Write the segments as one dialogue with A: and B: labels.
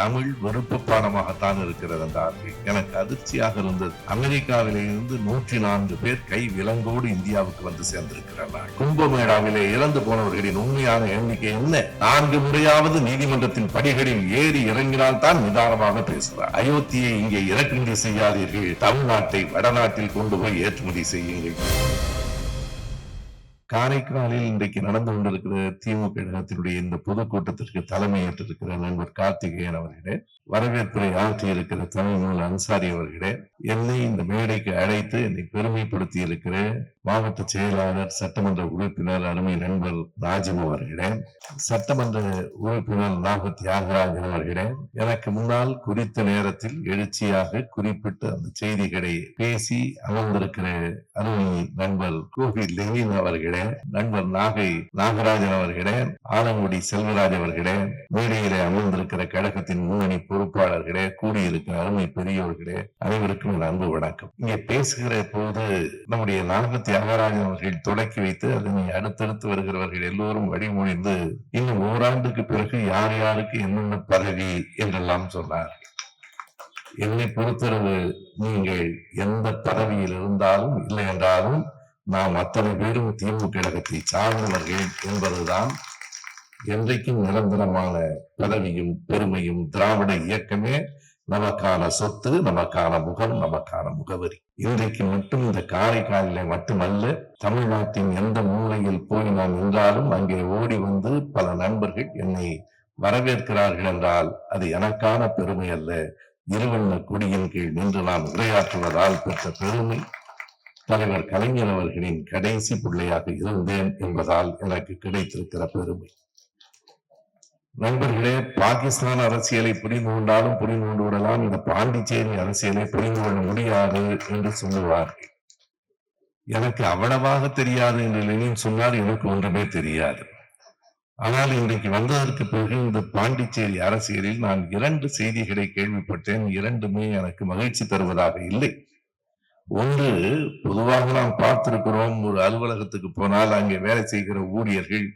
A: தமிழ் வெறுப்பு பாடமாகத்தான் இருக்கிறது என்றார்கள் எனக்கு அதிர்ச்சியாக இருந்தது. அமெரிக்காவிலே இருந்து நூற்றி நான்கு பேர் கை விலங்கோடு இந்தியாவுக்கு வந்து சேர்ந்திருக்கிறார்கள். கும்பமேளாவிலே இறந்து போனவர்களின் உண்மையான எண்ணிக்கை என்ன? நான்கு முறையாவது நீதிமன்றத்தின் படிகளில் ஏறி இறங்கினால் தான் நிதானமாக பேசுகிறார் அயோத்தியை இங்கே இறக்குமதி செய்யாதீர்கள். தமிழ்நாட்டை வடநாட்டில் கொண்டு போய் ஏற்றுமதி செய்யுங்கள். காரைக்காலில் இன்றைக்கு நடந்து கொண்டிருக்கிற திமுக இடத்தினுடைய இந்த பொதுக்கூட்டத்திற்கு தலைமையேற்றிருக்கிற நண்பர் கார்த்திகேயன் அவர்களே வரவேற்புரை ஆற்றியிருக்கிற இருக்கிற நூல் அன்சாரி அவர்களே என்னை இந்த மேடைக்கு அழைத்து என்னை பெருமைப்படுத்தி இருக்கிற மாவட்ட செயலாளர் சட்டமன்ற உறுப்பினர் அருமை நண்பர் ராஜீவ் அவர்களே சட்டமன்ற உறுப்பினர் நாக தியாகராஜன் அவர்களே எனக்கு முன்னால் குறித்த நேரத்தில் எழுச்சியாக குறிப்பிட்டு அந்த செய்திகளை பேசி அமர்ந்திருக்கிற அருமை நண்பர் கோவில் லெவின் அவர்களே நண்பர் நாகை நாகராஜன் அவர்களே ஆலங்குடி செல்வராஜ் அவர்களே மேடையிலே அமர்ந்திருக்கிற கழகத்தின் முன்னணி பொறுப்பாளர்களே கூடியிருக்கிற அருமை பெரியவர்களே அனைவருக்கும் என் அன்பு வணக்கம். இங்கே பேசுகிற போது நம்முடைய நாக தியாகராஜன் அவர்கள் தொடக்கி வைத்து அதனை அடுத்தடுத்து வருகிறவர்கள் எல்லோரும் வழிமொழிந்து இன்னும் ஓராண்டுக்கு பிறகு யார் யாருக்கு என்னென்ன பதவி என்றெல்லாம் சொன்னார். என்னை பொறுத்தளவு நீங்கள் எந்த பதவியில் இருந்தாலும் இல்லை என்றாலும் நாம் அத்தனை பேரும் திமுக கழகத்தை சார்ந்தவர்கள் என்பதுதான் என்றைக்கும் நிரந்தரமான பதவியும் பெருமையும் திராவிட இயக்கமே நமக்கான சொத்து நமக்கான முகம் நமக்கான முகவரி. இன்றைக்கு மட்டும் இந்த காரைக்காலிலே மட்டுமல்ல தமிழ்நாட்டின் எந்த மூலையில் போய் நாம் நின்றாலும் அங்கே ஓடி வந்து பல நண்பர்கள் என்னை வரவேற்கிறார்கள் என்றால் அது எனக்கான பெருமை அல்ல. இருவண்ண கொடியின் கீழ் நின்று நான் உரையாற்றுவதால் பெற்ற பெருமை. தலைவர் கலைஞர் அவர்களின் கடைசி பிள்ளையாக இருந்தேன் என்பதால் எனக்கு கிடைத்திருக்கிற பெருமை. நண்பர்களே பாகிஸ்தான் அரசியலை புரிந்து கொண்டாலும் புரிந்து கொண்டு விடலாம் இந்த பாண்டிச்சேரி அரசியலை புரிந்து கொள்ள முடியாது என்று சொல்லுவார்கள். எனக்கு அவ்வளவாக தெரியாது என்று லெனின் சொன்னார். எனக்கு ஒன்றுமே தெரியாது. ஆனால் இன்றைக்கு வந்ததற்கு பிறகு இந்த பாண்டிச்சேரி அரசியலில் நான் இரண்டு செய்திகளை கேள்விப்பட்டேன். இரண்டுமே எனக்கு மகிழ்ச்சி தருவதாக இல்லை. ஒன்று பொதுவாக நாம் பார்த்திருக்கிறோம் ஒரு அலுவலகத்துக்கு போனால் அங்கே வேலை செய்கிற ஊழியர்கள்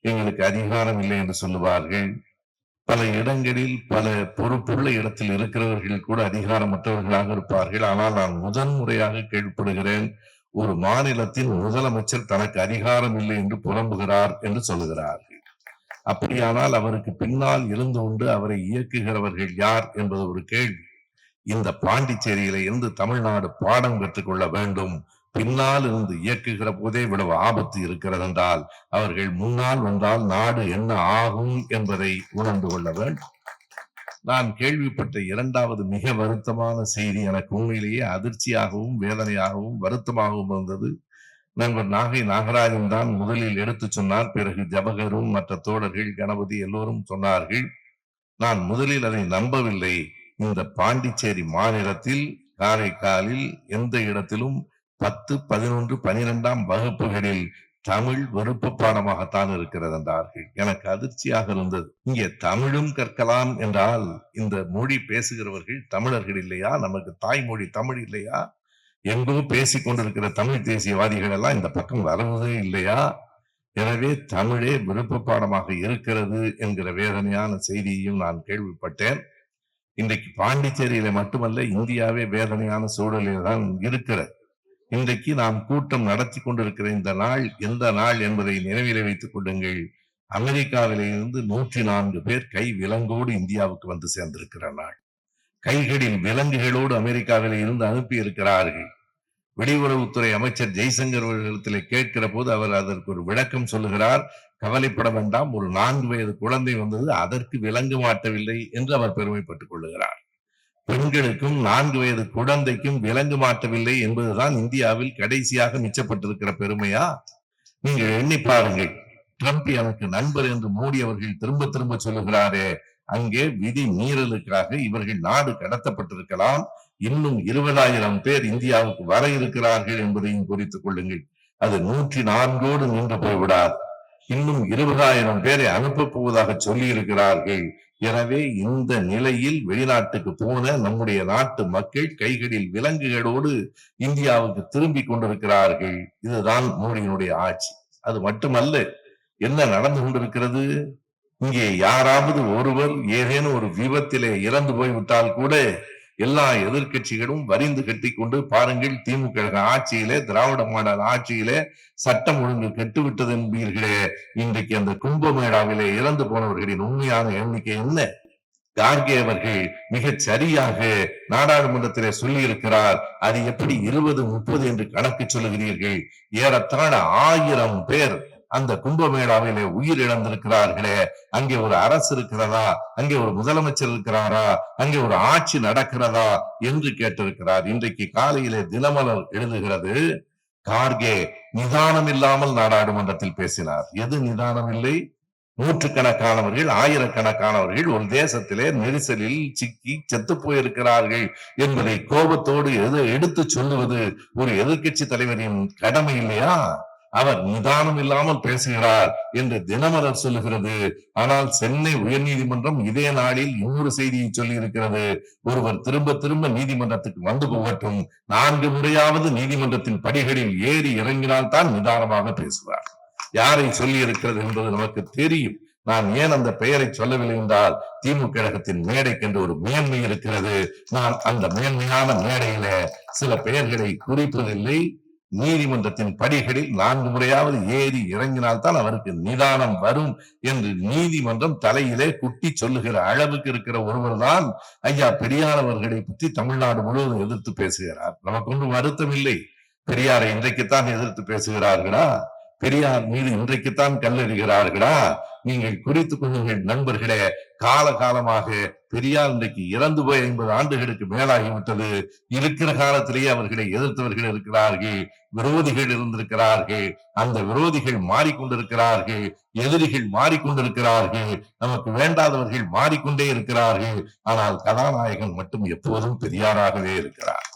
A: எங்களுக்கு அதிகாரம் இல்லை என்று சொல்லுவார்கள். பல இடங்களில் பல பொறுப்புள்ள இடத்தில் இருக்கிறவர்கள் கூட அதிகாரமற்றவர்களாக இருப்பார்கள். ஆனால் நான் முதன் முறையாக கேள்விப்படுகிறேன் ஒரு மாநிலத்தின் முதலமைச்சர் தனக்கு அதிகாரம் இல்லை என்று புலம்புகிறார் என்று சொல்லுகிறார்கள். அப்படியானால் அவருக்கு பின்னால் இருந்து கொண்டு அவரை இயக்குகிறவர்கள் யார் என்பது ஒரு கேள்வி. இந்த பாண்டிச்சேரியில இருந்து தமிழ்நாடு பாடம் கற்றுக்கொள்ள வேண்டும். பின்னால் இருந்து இயக்குகிற போதே இவ்வளவு ஆபத்து இருக்கிறது என்றால் அவர்கள் முன்னால் வந்தால் நாடு என்ன ஆகும் என்பதை உணர்ந்து கொள்ள வேண்டும். நான் கேள்விப்பட்ட இரண்டாவது மிக வருத்தமான செய்தி எனக்கு உண்மையிலேயே அதிர்ச்சியாகவும் வேதனையாகவும் வருத்தமாகவும் இருந்தது. நண்பர் நாகை நாகராஜன் தான் முதலில் எடுத்து சொன்னார். பிறகு ஜபகரும் மற்ற தோழர்கள் கணபதி எல்லோரும் சொன்னார்கள் நான் முதலில் அதை நம்பவில்லை. இந்த பாண்டிச்சேரி மாநிலத்தில் காரைக்காலில் எந்த இடத்திலும் பத்து பதினொன்று பனிரெண்டாம் வகுப்புகளில் தமிழ் விருப்ப பாடமாகத்தான் இருக்கிறது என்றார்கள். எனக்கு அதிர்ச்சியாக இருந்தது. இங்கே தமிழும் கற்கலாம் என்றால் இந்த மொழி பேசுகிறவர்கள் தமிழர்கள் இல்லையா? நமக்கு தாய்மொழி தமிழ் இல்லையா? எங்கோ பேசிக் கொண்டிருக்கிற தமிழ் தேசியவாதிகள் எல்லாம் இந்த பக்கம் வரவதே இல்லையா? எனவே தமிழே விருப்ப பாடமாக இருக்கிறது என்கிற வேதனையான செய்தியையும் நான் கேள்விப்பட்டேன். இன்றைக்கு பாண்டிச்சேரியில மட்டுமல்ல இந்தியாவே வேதனையான சூழலில் தான் இருக்கிறது. இன்றைக்கு நாம் கூட்டம் நடத்தி கொண்டிருக்கிற இந்த நாள் எந்த நாள் என்பதை நினைவிலே வைத்துக் கொள்ளுங்கள். அமெரிக்காவிலிருந்து நூற்றி நான்கு பேர் கை விலங்கோடு இந்தியாவுக்கு வந்து சேர்ந்திருக்கிற நாள். கைகளில் விலங்குகளோடு அமெரிக்காவிலே இருந்து அனுப்பி இருக்கிறார்கள் வெளியுறவுத்துறை அமைச்சர் ஜெய்சங்கர் அவர்களிடத்தில் கேட்கிற போது அவர் அதற்கு ஒரு விளக்கம் சொல்லுகிறார். கவலைப்பட வேண்டாம். ஒரு நான்கு வயது குழந்தை வந்தது அதற்கு விளங்க மாட்டவில்லை என்று அவர் பெருமைப்பட்டுக் கொள்ளுகிறார் பெண்களுக்கும் நான்கு வயது குழந்தைக்கும் விளங்கு மாட்டவில்லை என்பதுதான் இந்தியாவில் கடைசியாக மிச்சப்பட்டிருக்கிற பெருமையா? நீங்கள் எண்ணி பாருங்கள். ட்ரம்ப் எனக்கு நண்பர் என்று மோடி அவர்கள் திரும்ப திரும்ப சொல்லுகிறாரே அங்கே விதி மீறலுக்காக இவர்கள் நாடு கடத்தப்பட்டிருக்கலாம். இன்னும் இருபதாயிரம் பேர் இந்தியாவுக்கு வர இருக்கிறார்கள் என்பதையும் குறித்துக் கொள்ளுங்கள். அது நூற்றி நான்கோடு நின்று போய்விடாது. இன்னும் இருபதாயிரம் பேரை அனுப்பப் போவதாக சொல்லியிருக்கிறார்கள். எனவே இந்த நிலையில் வெளிநாட்டுக்கு போன நம்முடைய நாட்டு மக்கள் கைகளில் விலங்குகளோடு இந்தியாவுக்கு திரும்பி கொண்டிருக்கிறார்கள். இதுதான் மோடியினுடைய ஆட்சி. அது மட்டுமல்ல என்ன நடந்து கொண்டிருக்கிறது? இங்கே யாராவது ஒருவர் ஏதேனும் ஒரு விபத்திலே இறந்து போய்விட்டால் கூட எல்லா எதிர்க்கட்சிகளும் வரிந்து கட்டிக்கொண்டு பாருங்கள் திமுக ஆட்சியிலே திராவிட மாடல் ஆட்சியிலே சட்டம் ஒழுங்கு கெட்டுவிட்டது என்பீர்களே. இன்றைக்கு அந்த கும்பமேளாவிலே இறந்து போனவர்களின் உண்மையான எண்ணிக்கை என்ன? கார்கே அவர்கள் மிகச் சரியாக நாடாளுமன்றத்திலே சொல்லி இருக்கிறார் அது எப்படி இருபது முப்பது என்று கணக்கு சொல்லுகிறீர்கள்? ஏறத்தாழ ஆயிரம் பேர் அந்த கும்பமேளாவிலே உயிர் இழந்திருக்கிறார்களே அங்கே ஒரு அரசு இருக்கிறதா? அங்கே ஒரு முதலமைச்சர் இருக்கிறாரா? அங்கே ஒரு ஆட்சி நடக்கிறதா? என்று கேட்டிருக்கிறார். இன்றைக்கு காலையிலே தினமலர் எழுதுகிறது கார்கே நிதானம் இல்லாமல் நாடாளுமன்றத்தில் பேசினார். எது நிதானம் இல்லை நூற்றுக்கணக்கானவர்கள் ஆயிரக்கணக்கானவர்கள் ஒரு தேசத்திலே நெரிசலில் சிக்கி செத்து போயிருக்கிறார்கள் என்பதை கோபத்தோடு எது எடுத்து சொல்லுவது? ஒரு எதிர்க்கட்சி தலைவரின் கடமை இல்லையா? அவர் நிதானம் இல்லாமல் பேசுகிறார் என்று தினமலர் சொல்லுகிறது. ஆனால் சென்னை உயர் நீதிமன்றம் இதே நாளில் இன்னொரு செய்தியை சொல்லி இருக்கிறது ஒருவர் திரும்ப திரும்ப நீதிமன்றத்துக்கு வந்து போகட்டும். நான்கு முறையாவது நீதிமன்றத்தின் படிகளில் ஏறி இறங்கினால் தான் நிதானமாக பேசுவார். யாரை சொல்லி இருக்கிறது என்பது நமக்கு தெரியும். நான் ஏன் அந்த பெயரை சொல்லவில்லை என்றால் திமுக கழகத்தின் மேடைக்கென்று ஒரு மேன்மை இருக்கிறது. நான் அந்த மேன்மையான மேடையில சில பெயர்களை குறிப்பதில்லை. நீதிமன்றத்தின் படிகளில் நான்கு முறையாவது ஏறி இறங்கினால்தான் அவருக்கு நிதானம் வரும் என்று நீதிமன்றம் தலையிலே குட்டி சொல்லுகிற அளவுக்கு இருக்கிற ஒருவர் தான் ஐயா பெரியார் அவர்களை பற்றி தமிழ்நாடு முழுவதும் எதிர்த்து பேசுகிறார். நமக்கு ஒன்றும் வருத்தம் இல்லை பெரியாரை இன்றைக்குத்தான் எதிர்த்து பேசுகிறார்களா? பெரியார் மீது இன்றைக்குத்தான் கல்லெறிகிறார்களா? நீங்கள் குறித்துக் கொள்ளுங்கள் நண்பர்களே. கால காலமாக பெரியார் இன்றைக்கு இறந்து போய் ஐம்பது ஆண்டுகளுக்கு மேலாகிவிட்டது. இருக்கிற காலத்திலேயே அவர்களை எதிர்த்தவர்கள் இருக்கிறார்கள் விரோதிகள் இருந்திருக்கிறார்கள். அந்த விரோதிகள் மாறிக்கொண்டிருக்கிறார்கள் எதிரிகள் மாறிக்கொண்டிருக்கிறார்கள் நமக்கு வேண்டாதவர்கள் மாறிக்கொண்டே இருக்கிறார்கள். ஆனால் கதாநாயகன் மட்டும் எப்போதும் பெரியாராகவே இருக்கிறார்.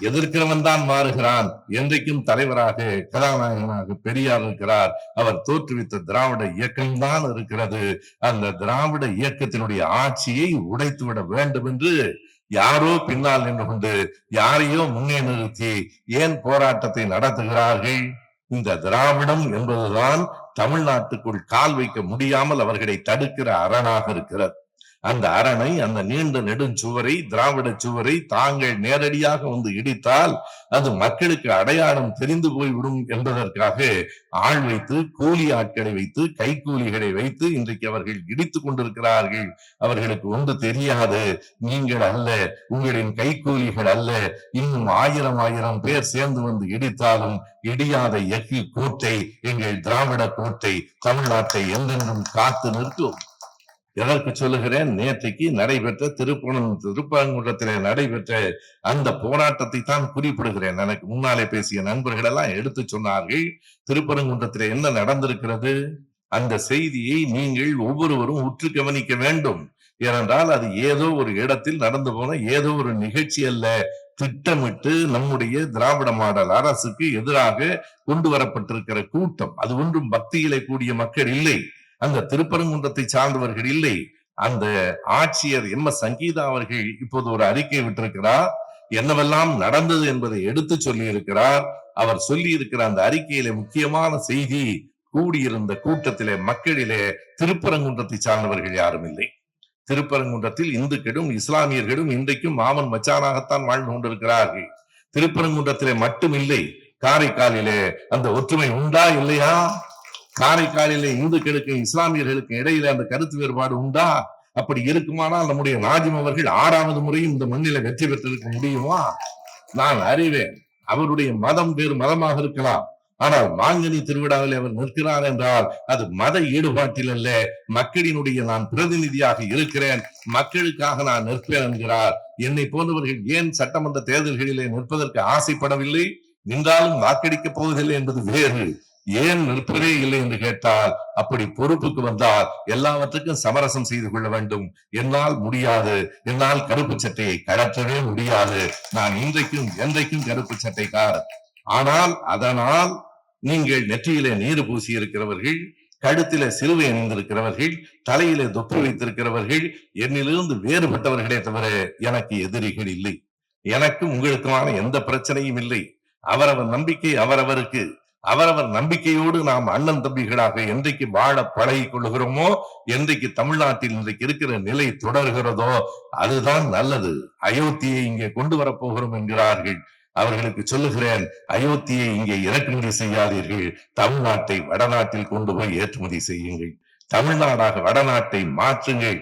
A: எதிர்க்கிறவன் தான் மாறுகிறான். என்றைக்கும் தலைவராக கதாநாயகனாக பெரியார் இருக்கிறார். அவர் தோற்றுவித்த திராவிட இயக்கம்தான் இருக்கிறது. அந்த திராவிட இயக்கத்தினுடைய ஆட்சியை உடைத்துவிட வேண்டும் என்று யாரோ பின்னால் நின்று கொண்டு யாரையோ முன்னே நிறுத்தி ஏன் போராட்டத்தை நடத்துகிறார்கள்? இந்த திராவிடம் என்பதுதான் தமிழ்நாட்டுக்குள் கால் வைக்க முடியாமல் அவர்களை தடுக்கிற அரணாக இருக்கிறது. அந்த அரணை அந்த நீண்ட நெடுஞ்சுவரை திராவிட சுவரை தாங்கள் நேரடியாக வந்து இடித்தால் அது மக்களுக்கு அடையாளம் தெரிந்து போய்விடும் என்பதற்காக ஆள் வைத்து கூலி ஆட்களை வைத்து கைக்கூலிகளை வைத்து இன்றைக்கு அவர்கள் இடித்துக் கொண்டிருக்கிறார்கள். அவர்களுக்கு ஒன்று தெரியாது. நீங்கள் அல்ல உங்களின் கைக்கூலிகள் அல்ல. இன்னும் ஆயிரம் ஆயிரம் பேர் சேர்ந்து வந்து இடித்தாலும் இடியாத எஃகு கோட்டை எங்கள் திராவிட கோட்டை தமிழ்நாட்டை என்றென்றும் காத்து நிற்கும். எதற்கு சொல்லுகிறேன்? நேற்றைக்கு நடைபெற்ற திருப்பணம் திருப்பரங்குன்றத்திலே நடைபெற்ற அந்த போராட்டத்தை தான் குறிப்பிடுகிறேன். எனக்கு முன்னாலே பேசிய நண்பர்கள் எல்லாம் எடுத்து சொன்னார்கள் திருப்பரங்குன்றத்திலே என்ன நடந்திருக்கிறது? அந்த செய்தியை நீங்கள் ஒவ்வொருவரும் உற்று கவனிக்க வேண்டும். ஏனென்றால் அது ஏதோ ஒரு இடத்தில் நடந்து போன ஏதோ ஒரு நிகழ்ச்சி அல்ல. திட்டமிட்டு நம்முடைய திராவிட மாடல் அரசுக்கு எதிராக கொண்டு வரப்பட்டிருக்கிற கூட்டம். அது ஒன்றும் பக்தியிலே கூடிய மக்கள் இல்லை. அந்த திருப்பரங்குன்றத்தை சார்ந்தவர்கள் இல்லை. அந்த ஆட்சியர் எம். எஸ். சங்கீதா அவர்கள் இப்போது ஒரு அறிக்கை விட்டிருக்கிறார். என்னவெல்லாம் நடந்தது என்பதை எடுத்து சொல்லி இருக்கிறார் அவர் சொல்லி இருக்கிற அந்த அறிக்கையில முக்கியமான செய்தி கூடியிருந்த கூட்டத்திலே மக்களிலே திருப்பரங்குன்றத்தை சார்ந்தவர்கள் யாரும் இல்லை. திருப்பரங்குன்றத்தில் இந்துக்களும் இஸ்லாமியர்களும் இன்றைக்கும் மாமன் மச்சானாகத்தான் வாழ்ந்து கொண்டிருக்கிறார்கள். திருப்பரங்குன்றத்திலே மட்டும் இல்லை காரைக்காலிலே அந்த ஒற்றுமை உண்டா இல்லையா? காரைக்காலிலே இந்துக்களுக்கு இஸ்லாமியர்களுக்கு இடையில அந்த கருத்து வேறுபாடு உண்டா? அப்படி இருக்குமானால் நம்முடைய நாஜிம் அவர்கள் ஆறாவது முறையும் இந்த மண்ணில வெற்றி பெற்றிருக்க முடியுமா? நான் அறிவேன். அவருடைய மதம் வேறு மதமாக இருக்கலாம். ஆனால் மாங்கனி திருவிழாவில் அவர் நிற்கிறார் என்றால் அது மத ஈடுபாட்டில் அல்ல. மக்களினுடைய நான் பிரதிநிதியாக இருக்கிறேன். மக்களுக்காக நான் நிற்பேன் என்கிறார். என்னை போன்றவர்கள் ஏன் சட்டமன்ற தேர்தல்களிலே நிற்பதற்கு ஆசைப்படவில்லை? நின்றாலும் வாக்களிக்கப் போவதில்லை என்பது வேறு. ஏன் நிற்பதே இல்லை என்று கேட்டால் அப்படி பொறுப்புக்கு வந்தால் எல்லாவற்றுக்கும் சமரசம் செய்து கொள்ள வேண்டும். என்னால் முடியாது. என்னால் கருப்பு சட்டையை கழற்றவே முடியாது. நான் இன்றைக்கும் என்றைக்கும் கருப்பு சட்டைக்காரர். ஆனால் அதனால் நீங்கள் நெற்றியிலே நீர் பூசி இருக்கிறவர்கள் கழுத்தில சிலுவை அணிந்திருக்கிறவர்கள் தலையிலே தொப்பு வைத்திருக்கிறவர்கள் என்னிலிருந்து வேறுபட்டவர்களே தவிர எனக்கு எதிரிகள் இல்லை. எனக்கும் உங்களுக்குமான எந்த பிரச்சனையும் இல்லை. அவரவர் நம்பிக்கை அவரவருக்கு. அவரவர் நம்பிக்கையோடு நாம் அண்ணன் தம்பிகளாக என்றைக்கு வாழ பழகி கொள்கிறோமோ என்றைக்கு தமிழ்நாட்டில் இன்றைக்கு இருக்கிற நிலை தொடர்கிறதோ அதுதான் நல்லது. அயோத்தியை இங்கே கொண்டு வரப்போகிறோம் என்கிறார்கள். அவர்களுக்கு சொல்லுகிறேன் அயோத்தியை இங்கே இறக்குமதி செய்யாதீர்கள். தமிழ்நாட்டை வடநாட்டில் கொண்டு போய் ஏற்றுமதி செய்யுங்கள். தமிழ்நாடாக வடநாட்டை மாற்றுங்கள்.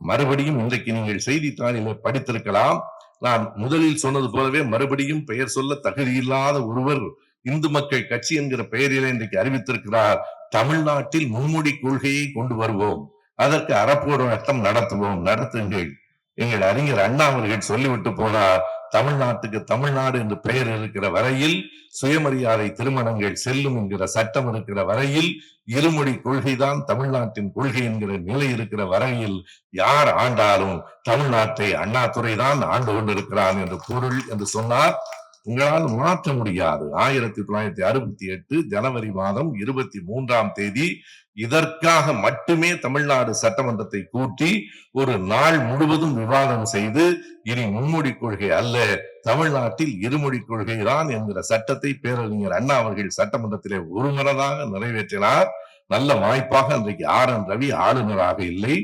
A: மறுபடியும் இன்றைக்கு நீங்கள் செய்தித்தாளிலே படித்திருக்கலாம். நான் முதலில் சொன்னது போலவே மறுபடியும் பெயர் சொல்ல தகுதியில்லாத ஒருவர் இந்து மக்கள் கட்சி என்கிற பெயரிலே இன்றைக்கு அறிவித்திருக்கிறார் தமிழ்நாட்டில் மும்முடி கொள்கையை கொண்டு வருவோம். அதற்கு அறப்போராட்டம் நடத்துவோம் நடத்துங்கள். எங்கள் அறிஞர் அண்ணா அவர்கள் சொல்லிவிட்டு போனார் தமிழ்நாட்டுக்கு தமிழ்நாடு என்று பெயர் இருக்கிற வரையில் சுயமரியாதை திருமணங்கள் செல்லும் என்கிற சட்டம் இருக்கிற வரையில் இருமொழி கொள்கைதான் தமிழ்நாட்டின் கொள்கை என்கிற நிலை இருக்கிற வரையில் யார் ஆண்டாலும் தமிழ்நாட்டை அண்ணாதுரை தான் ஆண்டு கொண்டிருக்கிறான் என்று பொருள் என்று சொன்னார். உங்களால் மாற்ற முடியாது. ஆயிரத்தி தொள்ளாயிரத்தி அறுபத்தி எட்டு ஜனவரி மாதம் இருபத்தி மூன்றாம் தேதி இதற்காக மட்டுமே தமிழ்நாடு சட்டமன்றத்தை கூட்டி ஒரு நாள் முழுவதும் விவாதம் செய்து இனி மும்மொழி கொள்கை அல்ல தமிழ்நாட்டில் இருமொழி கொள்கை தான் என்கிற சட்டத்தை பேரறிஞர் அண்ணா அவர்கள் சட்டமன்றத்திலே ஒருமனதாக நிறைவேற்றினார். நல்ல வாய்ப்பாக அன்றைக்கு ஆர் என் ரவி ஆளுநராக இல்லை.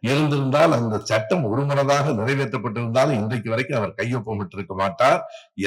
A: இருந்திருந்தால் அந்த சட்டம் ஒருமனதாக நிறைவேற்றப்பட்டிருந்தால் இன்றைக்கு வரைக்கும் அவர் கையொப்பமிட்டிருக்க மாட்டார்.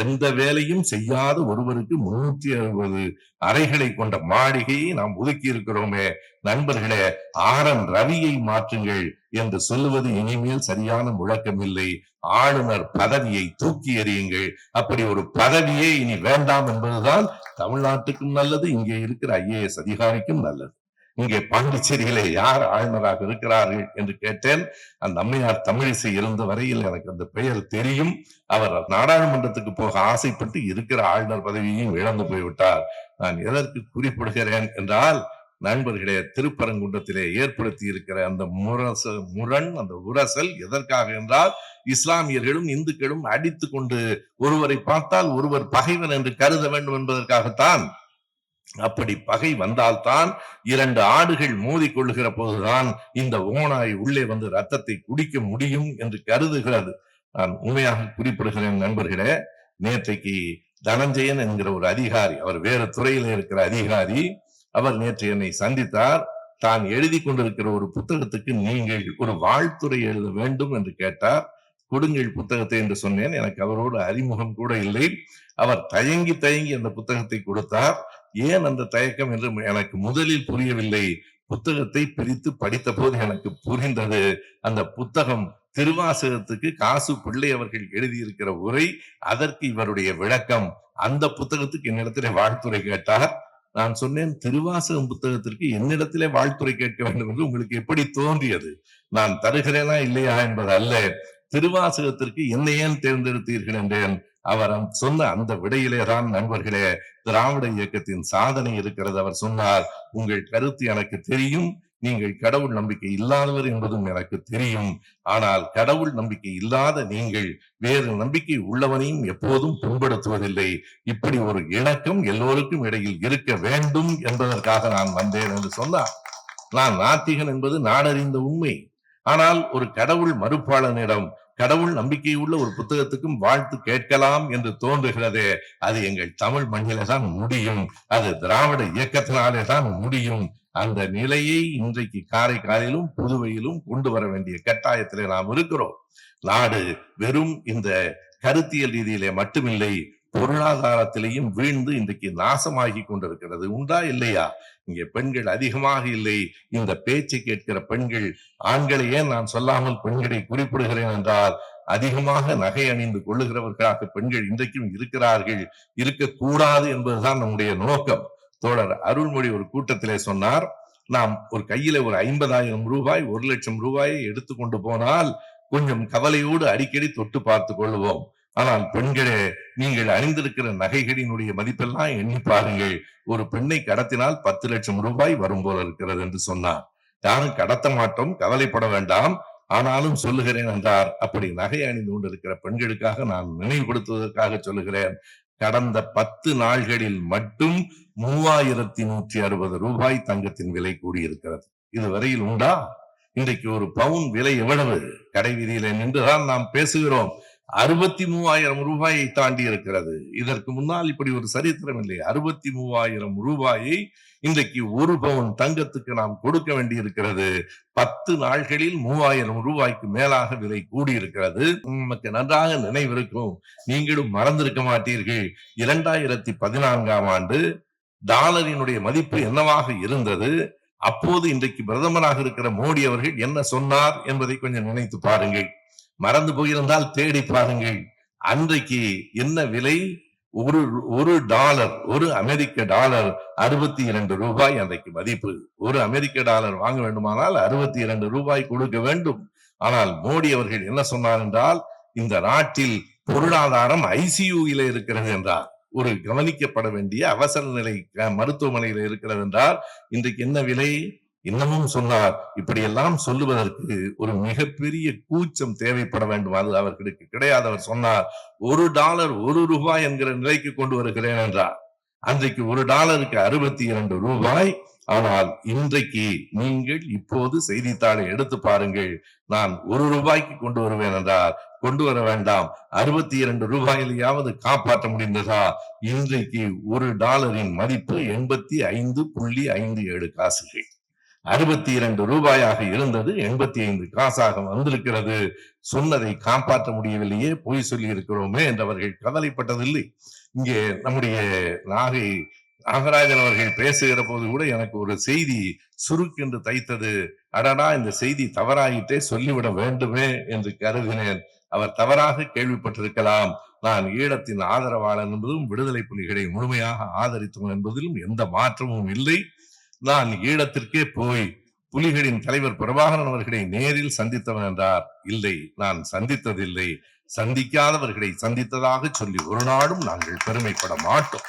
A: எந்த வேலையும் செய்யாத ஒருவருக்கு முன்னூத்தி அறுபது அறைகளை கொண்ட மாளிகையை நாம் ஒதுக்கி இருக்கிறோமே. நண்பர்களே ஆர் என் ரவியை மாற்றுங்கள் என்று சொல்லுவது இனிமேல் சரியான முழக்கம் இல்லை ஆளுநர் பதவியை தூக்கி எறியுங்கள். அப்படி ஒரு பதவியே இனி வேண்டாம் என்பதுதான் தமிழ்நாட்டுக்கும் நல்லது இங்கே இருக்கிற ஐஏஎஸ் அதிகாரிக்கும் நல்லது. இங்கே பாண்டிச்சேரியிலே யார் ஆளுநராக இருக்கிறார்கள் என்று கேட்டேன். அந்த அம்மையார் தமிழிசை இருந்த வரையில் எனக்கு அந்த பெயர் தெரியும். அவர் நாடாளுமன்றத்துக்கு போக ஆசைப்பட்டு இருக்கிற ஆளுநர் பதவியையும் இழந்து போய்விட்டார். நான் எதற்கு குறிப்பிடுகிறேன் என்றால் நண்பர்களே திருப்பரங்குன்றத்திலே ஏற்படுத்தி இருக்கிற அந்த முரச முரண் அந்த உரசல் எதற்காக என்றால் இஸ்லாமியர்களும் இந்துக்களும் அடித்து கொண்டு ஒருவரை பார்த்தால் ஒருவர் பகைவன் என்று கருத வேண்டும் என்பதற்காகத்தான். அப்படி பகை வந்தால்தான் இரண்டு ஆடுகள் மோதி கொள்ளுகிற போதுதான் இந்த ஓனாய் உள்ளே வந்து ரத்தத்தை குடிக்க முடியும் என்று கருதுகிறது. நான் உண்மையாக குறிப்பிடுகிறேன் நண்பர்களே நேற்றைக்கு தனஞ்சயன் என்கிற ஒரு அதிகாரி அவர் வேறு துறையில் இருக்கிற அதிகாரி அவர் நேற்று என்னை சந்தித்தார். தான் எழுதி கொண்டிருக்கிற ஒரு புத்தகத்துக்கு நீங்கள் ஒரு வாழ்த்துரை எழுத வேண்டும் என்று கேட்டார். கொடுங்கள் புத்தகத்தை என்று சொன்னேன். எனக்கு அவரோடு அறிமுகம் கூட இல்லை. அவர் தயங்கி தயங்கி அந்த புத்தகத்தை கொடுத்தார். ஏன் அந்த தயக்கம் என்று எனக்கு முதலில் புரியவில்லை. புத்தகத்தை பிரித்து படித்த போது எனக்கு புரிந்தது. அந்த புத்தகம் திருவாசகத்துக்கு காசு பிள்ளை அவர்கள் எழுதியிருக்கிற உரை அதற்கு இவருடைய விளக்கம். அந்த புத்தகத்துக்கு என்னிடத்திலே வாழ்த்துரை கேட்டார். நான் சொன்னேன் திருவாசகம் புத்தகத்திற்கு என்னிடத்திலே வாழ்த்துரை கேட்க வேண்டும் என்று உங்களுக்கு எப்படி தோன்றியது? நான் தருகிறேனா இல்லையா என்பது அல்ல. திருவாசகத்திற்கு என்னை ஏன் தேர்ந்தெடுத்தீர்கள் என்றேன். அவர் சொன்ன அந்த விடையிலே தான் நண்பர்களே திராவிட இயக்கத்தின் சாதனை இருக்கிறது. அவர் சொன்னார் உங்கள் கருத்து எனக்கு தெரியும் நீங்கள் கடவுள் நம்பிக்கை இல்லாதவர் என்பதும் எனக்கு தெரியும். ஆனால் கடவுள் நம்பிக்கை இல்லாத நீங்கள் வேறு நம்பிக்கை உள்ளவனையும் எப்போதும் புண்படுத்துவதில்லை. இப்படி ஒரு இணக்கம் எல்லோருக்கும் இடையில் இருக்க வேண்டும் என்பதற்காக நான் வந்தேன் என்று சொன்னார். நான் நாத்திகன் என்பது நாடறிந்த உண்மை. ஆனால் ஒரு கடவுள் மறுப்பாளனிடம் கடவுள் நம்பிக்கையுள்ள ஒரு புத்தகத்துக்கும் வாழ்த்து கேட்கலாம் என்று தோன்றுகிறதே அது எங்கள் தமிழ் மண்ணிலே தான் முடியும். அது திராவிட இயக்கத்தினாலே தான் முடியும். அந்த நிலையை இன்றைக்கு காரைக்காலிலும் புதுவையிலும் கொண்டு வர வேண்டிய கட்டாயத்திலே நாம் இருக்கிறோம். நாடு வெறும் இந்த கருத்தியல் ரீதியிலே மட்டுமில்லை பொருளாதாரத்திலேயும் வீழ்ந்து இன்றைக்கு நாசமாகி கொண்டிருக்கிறது. உண்டா இல்லையா? இங்கே பெண்கள் அதிகமாக இல்லை. இந்த பேச்சை கேட்கிற பெண்கள் ஆண்களை ஏன் நான் சொல்லாமல் பெண்களை குறிப்பிடுகிறேன் என்றால் அதிகமாக நகை அணிந்து கொள்ளுகிறவர்களாக பெண்கள் இன்றைக்கும் இருக்கிறார்கள். இருக்கக்கூடாது என்பதுதான் நம்முடைய நோக்கம். தோழர் அருள்மொழி ஒரு கூட்டத்திலே சொன்னார் நாம் ஒரு கையில ஒரு ஐம்பதாயிரம் ரூபாய் ஒரு லட்சம் ரூபாயை எடுத்துக்கொண்டு போனால் கொஞ்சம் கவலையோடு அடிக்கடி தொட்டு பார்த்து கொள்வோம். ஆனால் பெண்களே நீங்கள் அணிந்திருக்கிற நகைகளினுடைய மதிப்பெல்லாம் எண்ணி பாருங்கள். ஒரு பெண்ணை கடத்தினால் பத்து லட்சம் ரூபாய் வரும் போல இருக்கிறது என்று சொன்னார் யாரும் கடத்த மாட்டோம் கவலைப்பட வேண்டாம். ஆனாலும் சொல்லுகிறேன் என்றார். அப்படி நகை அணிந்து கொண்டிருக்கிற பெண்களுக்காக நான் நினைவுபடுத்துவதற்காக சொல்லுகிறேன். கடந்த பத்து நாள்களில் மட்டும் மூவாயிரத்தி நூற்றி அறுபது ரூபாய் தங்கத்தின் விலை கூடியிருக்கிறது. இதுவரையில் உண்டா? இன்றைக்கு ஒரு பவுன் விலை எவ்வளவு? கடை வீதியில நின்றுதான் நாம் பேசுகிறோம். அறுபத்தி மூவாயிரம் ரூபாயை தாண்டி இருக்கிறது. இதற்கு முன்னால் இப்படி ஒரு சரித்திரம் இல்லை. அறுபத்தி மூவாயிரம் ரூபாயை இன்றைக்கு ஒரு பவுன் தங்கத்துக்கு நாம் கொடுக்க வேண்டி இருக்கிறது பத்து நாள்களில் மூவாயிரம் ரூபாய்க்கு மேலாக விலை கூடியிருக்கிறது. நமக்கு நன்றாக நினைவிருக்கும். நீங்களும் மறந்திருக்க மாட்டீர்கள். இரண்டாயிரத்தி பதினான்காம் ஆண்டு டாலரினுடைய மதிப்பு என்னவாக இருந்தது? அப்போது இன்றைக்கு பிரதமராக இருக்கிற மோடி அவர்கள் என்ன சொன்னார் என்பதை கொஞ்சம் நினைத்து பாருங்கள். மறந்து போயிருந்தால் தேடி பாருங்கள். அன்றைக்கு என்ன விலை? ஒரு ஒரு டாலர் ஒரு அமெரிக்க டாலர் அறுபத்தி இரண்டு ரூபாய் அன்றைக்கு மதிப்பு. ஒரு அமெரிக்க டாலர் வாங்க வேண்டுமானால் அறுபத்தி இரண்டு ரூபாய் கொடுக்க வேண்டும். ஆனால் மோடி அவர்கள் என்ன சொன்னார் என்றால் இந்த நாட்டில் பொருளாதாரம் ஐசியூல இருக்கிறது என்றார். ஒரு கவனிக்கப்பட வேண்டிய அவசர நிலை மருத்துவமனையில் மருத்துவமனையில இருக்கிறது என்றால் இன்றைக்கு என்ன விலை? இன்னமும் சொன்னார் இப்படியெல்லாம் சொல்லுவதற்கு ஒரு மிகப்பெரிய கூச்சம் தேவைப்பட வேண்டும். அது அவர்களுக்கு கிடையாது. அவர் சொன்னார் ஒரு டாலர் ஒரு ரூபாய் என்கிற நிலைக்கு கொண்டு வருகிறேன் என்றார். அன்றைக்கு ஒரு டாலருக்கு அறுபத்தி இரண்டு ரூபாய். ஆனால் இன்றைக்கு நீங்கள் இப்போது செய்தித்தாளை எடுத்து பாருங்கள். நான் ஒரு ரூபாய்க்கு கொண்டு வருவேன் என்றார். கொண்டு வர வேண்டாம். அறுபத்தி இரண்டு ரூபாயிலேயாவது காப்பாற்ற முடிந்ததா? இன்றைக்கு ஒரு டாலரின் மதிப்பு எண்பத்தி ஐந்து புள்ளி ஐந்து ஏழு காசுகள். அறுபத்தி இரண்டு ரூபாயாக இருந்தது எண்பத்தி ஐந்து காசாக வந்திருக்கிறது. சொன்னதை காப்பாற்ற முடியவில்லையே பொய் சொல்லி இருக்கிறோமே என்றவர்கள் கவலைப்பட்டதில்லை. இங்கே நம்முடைய நாகை நாகராஜன் அவர்கள் பேசுகிற போது கூட எனக்கு ஒரு செய்தி சுருக்கென்று தைத்தது. அடடா இந்த செய்தி தவறாயிட்டே சொல்லிவிட வேண்டுமே என்று கருதினேன். அவர் தவறாக கேள்விப்பட்டிருக்கலாம். நான் ஈழத்தின் ஆதரவாளன் என்பதும் விடுதலை புலிகளை முழுமையாக ஆதரித்தவன் என்பதிலும் எந்த மாற்றமும் இல்லை. நான் ஈழத்திற்கே போய் புலிகளின் தலைவர் பிரபாகரன் அவர்களை நேரில் சந்தித்தவன் என்றார். இல்லை நான் சந்தித்ததில்லை. சந்திக்காதவர்களை சந்தித்ததாக சொல்லி ஒரு நாளும் நாங்கள் பெருமைப்பட மாட்டோம்.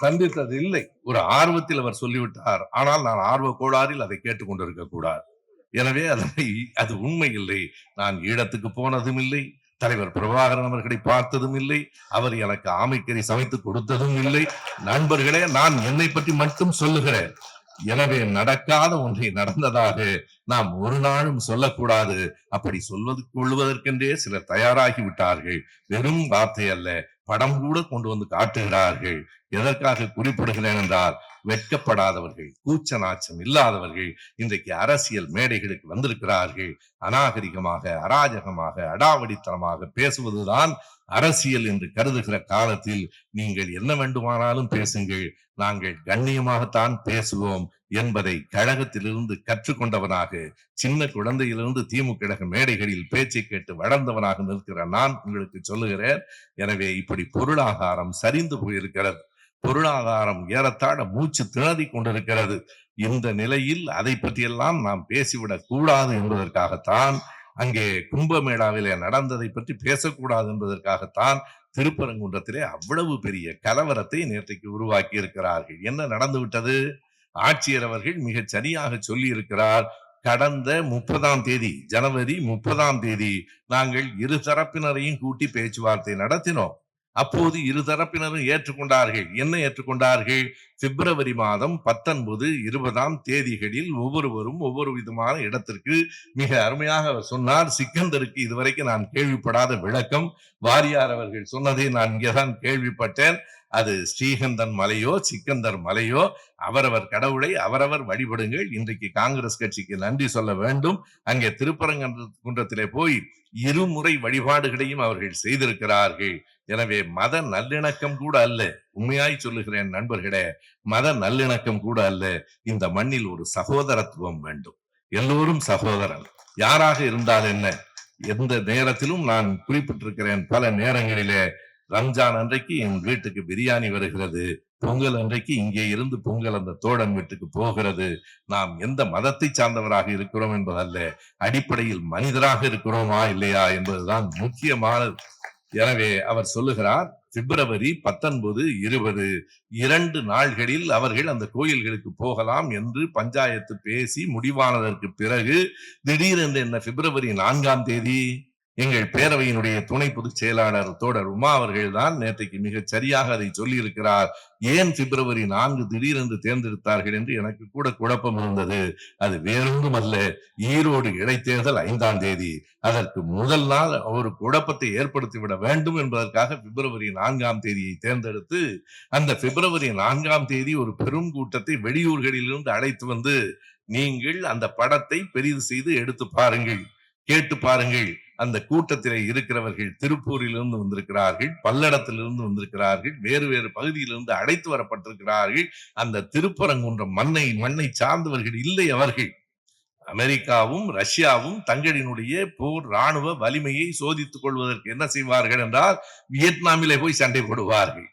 A: சந்தித்தது இல்லை ஒரு ஆர்வத்தில் அவர் சொல்லிவிட்டார். ஆனால் நான் ஆர்வ கோளாறில் அதை கேட்டுக்கொண்டிருக்க கூடாது. எனவே அதனை அது உண்மை இல்லை. நான் ஈழத்துக்கு போனதும் இல்லை தலைவர் பிரபாகரன் அவர்களை பார்த்ததும் இல்லை. அவர் எனக்கு ஆமைக்கறி சமைத்து கொடுத்ததும் இல்லை. நண்பர்களே நான் என்னை பற்றி மட்டும் சொல்லுகிறேன். எனவே நடக்காத ஒன்றை நடந்ததாக நாம் ஒரு நாளும் சொல்லக்கூடாது. அப்படி சொல்வது கொள்வதற்கென்றே சிலர் தயாராகி விட்டார்கள் வெறும் வார்த்தை அல்ல படம் கூட கொண்டு வந்து காட்டுகிறார்கள். எதற்காக குறிப்பிடுகிறேன் என்றால் வெட்கப்படாதவர்கள் கூச்ச நாச்சம் இல்லாதவர்கள் இன்றைக்கு அரசியல் மேடைகளுக்கு வந்திருக்கிறார்கள். அநாகரிகமாக அராஜகமாக அடாவடித்தனமாக பேசுவதுதான் அரசியல் என்று கருதுகிற காலத்தில் நீங்கள் என்ன வேண்டுமானாலும் பேசுங்கள். நாங்கள் கண்ணியமாகத்தான் பேசுவோம் என்பதை கழகத்திலிருந்து கற்றுக்கொண்டவனாக சின்ன குழந்தையிலிருந்து திமுக கழக மேடைகளில் பேச்சை கேட்டு வளர்ந்தவனாக நிற்கிற நான் உங்களுக்கு சொல்லுகிறேன். எனவே இப்படி பொருளாதாரம் சரிந்து போயிருக்கிறது. பொருளாதாரம் ஏறத்தாழ மூச்சு திணறிக் கொண்டிருக்கிறது. இந்த நிலையில் அதை பற்றியெல்லாம் நாம் பேசிவிடக் கூடாது என்பதற்காகத்தான் அங்கே கும்பமேளாவிலே நடந்ததை பற்றி பேசக்கூடாது என்பதற்காகத்தான் திருப்பரங்குன்றத்திலே அவ்வளவு பெரிய கலவரத்தை நேற்றைக்கு உருவாக்கி இருக்கிறார்கள் என்ன நடந்து விட்டது ஆட்சியர் அவர்கள் மிகச் சரியாக சொல்லி இருக்கிறார் கடந்த முப்பதாம் தேதி ஜனவரி முப்பதாம் தேதி நாங்கள் இரு தரப்பினரையும் கூட்டி பேச்சுவார்த்தை நடத்தினோம். அப்போது இரு தரப்பினரும் ஏற்றுக்கொண்டார்கள். என்ன ஏற்றுக்கொண்டார்கள்? பிப்ரவரி மாதம் பத்தொன்பது இருபதாம் தேதிகளில் ஒவ்வொருவரும் ஒவ்வொரு விதமான இடத்திற்கு மிக அருமையாக சொன்னார். சிக்கந்தருக்கு இதுவரைக்கும் நான் கேள்விப்படாத விளக்கம். வாரியார் அவர்கள் சொன்னதை நான் இங்கேதான் கேள்விப்பட்டேன். அது ஸ்ரீகந்தன் மலையோ சிக்கந்தர் மலையோ அவரவர் கடவுளை அவரவர் வழிபடுங்கள். இன்றைக்கு காங்கிரஸ் கட்சிக்கு நன்றி சொல்ல வேண்டும். அங்கே திருப்பரங்குன்றத்திலே போய் இருமுறை வழிபாடுகளையும் அவர்கள் செய்திருக்கிறார்கள். எனவே மத நல்லிணக்கம் கூட அல்ல. உண்மையாய் சொல்லுகிறேன் நண்பர்களே மத நல்லிணக்கம் கூட அல்ல. இந்த மண்ணில் ஒரு சகோதரத்துவம் வேண்டும். எல்லோரும் சகோதரன் யாராக இருந்தால் என்ன? எந்த நேரத்திலும் நான் குறிப்பிட்டிருக்கிறேன். பல நேரங்களிலே ரம்ஜான் அன்றைக்கு என் வீட்டுக்கு பிரியாணி வருகிறது. பொங்கல் அன்றைக்கு இங்கே இருந்து பொங்கல் அந்த தோழன் வீட்டுக்கு போகிறது. நாம் எந்த மதத்தை சார்ந்தவராக இருக்கிறோம் என்பதல்ல அடிப்படையில் மனிதராக இருக்கிறோமா இல்லையா என்பதுதான் முக்கியமானது. எனவே அவர் சொல்லுகிறார் பிப்ரவரி பத்தொன்பது இருபது இரண்டு நாள்களில் அவர்கள் அந்த கோயில்களுக்கு போகலாம் என்று பஞ்சாயத்து பேசி முடிவானதற்கு பிறகு திடீரென்று என்ன பிப்ரவரி நான்காம் தேதி? எங்கள் பேரவையினுடைய துணை பொதுச் செயலாளர் தோடர் உமா அவர்கள் தான் நேற்றைக்கு மிகச் சரியாக அதை சொல்லியிருக்கிறார். ஏன் பிப்ரவரி நான்கு திடீரென்று தேர்ந்தெடுத்தார்கள் என்று எனக்கு கூட குழப்பம் இருந்தது. அது வேறொன்றும் அல்ல. ஈரோடு இடைத்தேர்தல் ஐந்தாம் தேதி. அதற்கு முதல் நாள் ஒரு குழப்பத்தை ஏற்படுத்திவிட வேண்டும் என்பதற்காக பிப்ரவரி நான்காம் தேதியை தேர்ந்தெடுத்து அந்த பிப்ரவரி நான்காம் தேதி ஒரு பெரும் கூட்டத்தை வெளியூர்களிலிருந்து அழைத்து வந்து நீங்கள் அந்த படத்தை பெரிது செய்து எடுத்து பாருங்கள் கேட்டு பாருங்கள் அந்த கூட்டத்திலே இருக்கிறவர்கள் திருப்பூரிலிருந்து வந்திருக்கிறார்கள் பல்லடத்திலிருந்து வந்திருக்கிறார்கள் வேறு வேறு பகுதியிலிருந்து அழைத்து வரப்பட்டிருக்கிறார்கள். அந்த திருப்பரங்குன்றம் மண்ணை மண்ணை சார்ந்தவர்கள் இல்லை அவர்கள். அமெரிக்காவும் ரஷ்யாவும் தங்களினுடைய போர் ராணுவ வலிமையை சோதித்துக் கொள்வதற்கு என்ன செய்வார்கள் என்றால் வியட்நாமிலே போய் சண்டை போடுவார்கள்.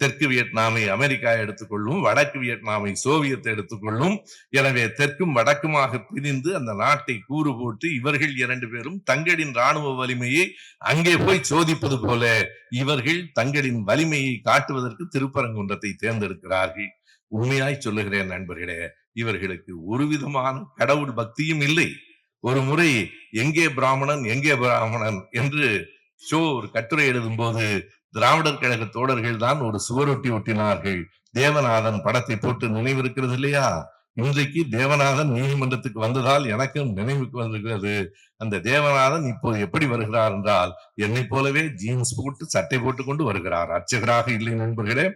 A: தெற்கு வியட்நாமை அமெரிக்கா எடுத்துக்கொள்ளும் வடக்கு வியட்நாமை சோவியத் எடுத்துக்கொள்ளும். எனவே தெற்கும் வடக்குமாக பிரிந்து அந்த நாட்டை கூறு போட்டு இவர்கள் இரண்டு பேரும் தங்களின் ராணுவ வலிமையை அங்கே போய் சோதிப்பது போல இவர்கள் தங்களின் வலிமையை காட்டுவதற்கு திருப்பரங்குன்றத்தை தேர்ந்தெடுக்கிறார்கள். உண்மையாய் சொல்லுகிறேன் நண்பர்களே இவர்களுக்கு ஒரு விதமான கடவுள் பக்தியும் இல்லை. ஒரு முறை எங்கே பிராமணன் எங்கே பிராமணன் என்று ஷோ ஒரு கட்டுரை எழுதும் போது திராவிடர் கழக தோழர்கள் தான் ஒரு சுவரொட்டி ஒட்டினார்கள். தேவநாதன் படத்தை போட்டு நினைவிருக்கிறது இல்லையா? இன்றைக்கு தேவநாதன் நீதிமன்றத்துக்கு வந்ததால் எனக்கும் நினைவுக்கு வந்திருக்கிறது. அந்த தேவநாதன் இப்போது எப்படி வருகிறார் என்றால் என்னை போலவே ஜீன்ஸ் போட்டு சட்டை போட்டு கொண்டு வருகிறார். அர்ச்சகராக இல்லை நண்பர்களே.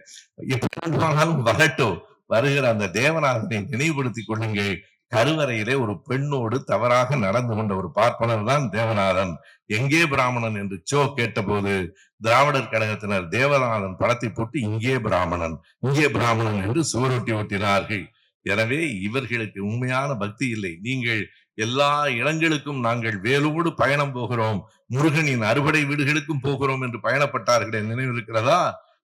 A: எப்படி வரட்டும். வருகிற அந்த தேவநாதனை நினைவுபடுத்திக் கொள்ளுங்கள். கருவறையிலே ஒரு பெண்ணோடு தவறாக நடந்து கொண்ட ஒரு பார்ப்பனர் தான் தேவநாதன். எங்கே பிராமணன் என்று சோ கேட்டபோது திராவிடர் கழகத்தினர் தேவநாதன் படத்தை போட்டு இங்கே பிராமணன் இங்கே பிராமணன் என்று சுவரொட்டி ஒட்டினார்கள். எனவே இவர்களுக்கு உண்மையான பக்தி இல்லை. நீங்கள் எல்லா இடங்களுக்கும் நாங்கள் வேலோடு பயணம் போகிறோம். முருகனின் அறுபடை வீடுகளுக்கும் போகிறோம் என்று பயணப்பட்டார்களே. நினைவிருக்கிறதா?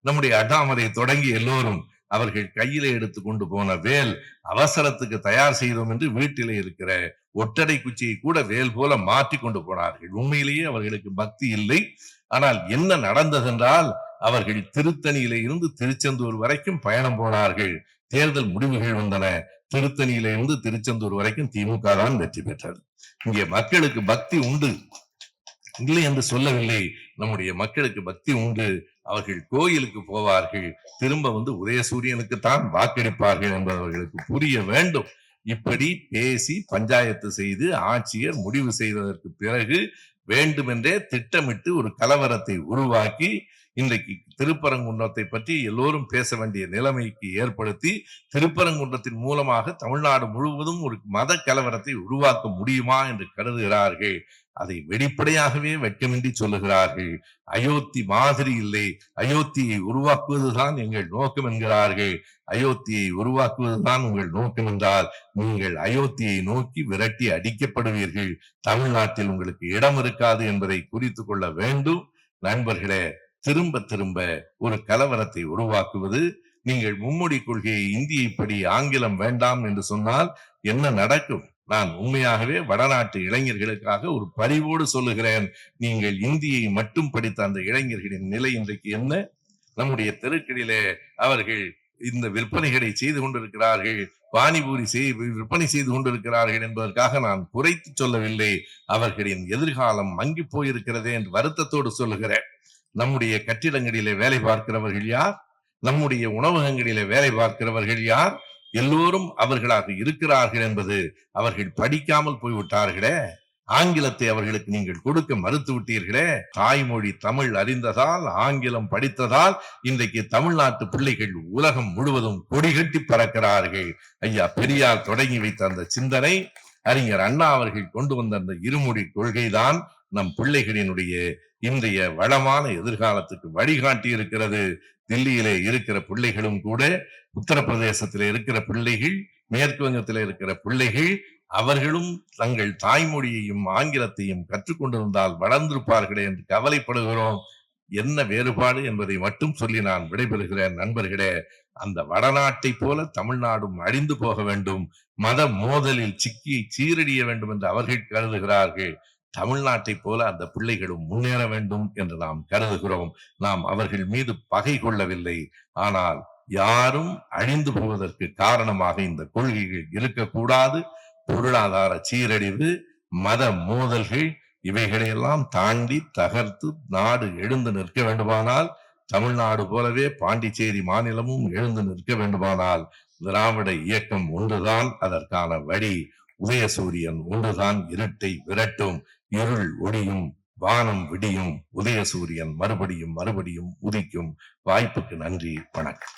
A: நம்முடைய அண்ணாமலை தொடங்கி எல்லோரும். அவர்கள் கையில எடுத்து கொண்டு போன வேல் அவசரத்துக்கு தயார் செய்தோம் என்று வீட்டிலே இருக்கிற ஒட்டடை குச்சியை கூட வேல் போல மாற்றி கொண்டு போனார்கள். உண்மையிலேயே அவர்களுக்கு பக்தி இல்லை. ஆனால் என்ன நடந்ததென்றால் அவர்கள் திருத்தணியில இருந்து திருச்செந்தூர் வரைக்கும் பயணம் போனார்கள். தேர்தல் முடிவுகள் வந்தன. திருத்தணியில இருந்து திருச்செந்தூர் வரைக்கும் திமுக தான் வெற்றி பெற்றது. இங்கே மக்களுக்கு பக்தி உண்டு. இல்லை என்று சொல்லவில்லை. நம்முடைய மக்களுக்கு பக்தி உண்டு. அவர்கள் கோயிலுக்கு போவார்கள். திரும்ப வந்து உதயசூரியனுக்கு தான் வாக்களிப்பார்கள் என்பது அவர்களுக்கு புரிய வேண்டும். இப்படி பேசி பஞ்சாயத்து செய்து ஆட்சியர் முடிவு செய்ததற்கு பிறகு வேண்டுமென்றே திட்டமிட்டு ஒரு கலவரத்தை உருவாக்கி இன்றைக்கு திருப்பரங்குன்றத்தை பற்றி எல்லோரும் பேச வேண்டிய நிலைமைக்கு ஏற்படுத்தி திருப்பரங்குன்றத்தின் மூலமாக தமிழ்நாடு முழுவதும் ஒரு மத கலவரத்தை உருவாக்க முடியுமா என்று கருதுகிறார்கள். அதை வெளிப்படையாகவே வெட்கமின்றி சொல்லுகிறார்கள். அயோத்தி மாதிரி இல்லை. அயோத்தியை உருவாக்குவதுதான் எங்கள் நோக்கம் என்கிறார்கள். அயோத்தியை உருவாக்குவதுதான் உங்கள் நோக்கம் என்றால் நீங்கள் அயோத்தியை நோக்கி விரட்டி அடிக்கப்படுவீர்கள். தமிழ்நாட்டில் உங்களுக்கு இடம் இருக்காது என்பதை குறித்து கொள்ள வேண்டும். நண்பர்களே திரும்ப திரும்ப ஒரு கலவரத்தை உருவாக்குவது நீங்கள் மும்மொழி கொள்கையை இந்தியப்படி ஆங்கிலம் வேண்டாம் என்று சொன்னால் என்ன நடக்கும்? நான் உண்மையாகவே வடநாட்டு இளைஞர்களுக்காக ஒரு பரிவோடு சொல்லுகிறேன். நீங்கள் இந்தியை மட்டும் படித்த அந்த இளைஞர்களின் நிலை இன்றைக்கு என்ன? நம்முடைய தெருக்களிலே அவர்கள் இந்த விற்பனைகளை செய்து கொண்டிருக்கிறார்கள். பானிபூரி செய் விற்பனை செய்து கொண்டிருக்கிறார்கள் என்பதற்காக நான் குறைத்து சொல்லவில்லை. அவர்களின் எதிர்காலம் மங்கி போயிருக்கிறதே என்று வருத்தத்தோடு சொல்லுகிறேன். நம்முடைய கட்டிடங்களிலே வேலை பார்க்கிறவர்கள் யார்? நம்முடைய உணவகங்களிலே வேலை பார்க்கிறவர்கள் யார்? எல்லோரும் அவர்களாக இருக்கிறார்கள் என்பது அவர்கள் படிக்காமல் போய்விட்டார்களே. ஆங்கிலத்தை அவர்களுக்கு நீங்கள் கொடுக்க மறுத்து விட்டீர்களே. தாய்மொழி தமிழ் அறிந்ததால் ஆங்கிலம் படித்ததால் இன்றைக்கு தமிழ்நாட்டு பிள்ளைகள் உலகம் முழுவதும் கொடிகட்டி பறக்கிறார்கள். ஐயா பெரியார் தொடங்கி வைத்த அந்த சிந்தனை அறிஞர் அண்ணா அவர்கள் கொண்டு வந்த அந்த இருமொழி கொள்கைதான் நம் பிள்ளைகளினுடைய இன்றைய வளமான எதிர்காலத்துக்கு வழிகாட்டி இருக்கிறது தில்லியிலே இருக்கிற பிள்ளைகளும் கூட உத்தரப்பிரதேசத்திலே இருக்கிற பிள்ளைகள் மேற்கு வங்கத்திலே இருக்கிற பிள்ளைகள் அவர்களும் தங்கள் தாய்மொழியையும் ஆங்கிலத்தையும் கற்றுக்கொண்டிருந்தால் வளர்ந்திருப்பார்களே என்று கவலைப்படுகிறோம். என்ன வேறுபாடு என்பதை மட்டும் சொல்லி நான் விடைபெறுகிறேன் நண்பர்களே. அந்த வடநாட்டை போல தமிழ்நாடும் அழிந்து போக வேண்டும். மத மோதலில் சிக்கி சீரடிய வேண்டும் என்று அவர்கள் கருதுகிறார்கள். தமிழ்நாட்டை போல அந்த பிள்ளைகளும் முன்னேற வேண்டும் என்று நாம் கருதுகிறோம். நாம் அவர்கள் மீது பகை கொள்ளவில்லை. ஆனால் யாரும் அழிந்து போவதற்கு காரணமாக இந்த கொள்கைகள் இருக்கக்கூடாது. பொருளாதார சீரழிவு மத மோதல்கள் இவைகளையெல்லாம் தாண்டி தகர்த்து நாடு எழுந்து நிற்க வேண்டுமானால் தமிழ்நாடு போலவே பாண்டிச்சேரி மாநிலமும் எழுந்து நிற்க வேண்டுமானால் திராவிட இயக்கம் ஒன்றுதான் அதற்கான வழி உதயசூரியன் ஒன்றுதான் இருட்டை விரட்டும். இருள் ஒளியும் வானம் விடியும் உதயசூரியன் மறுபடியும் மறுபடியும் உதிக்கும். வாய்ப்புக்கு நன்றி வணக்கம்.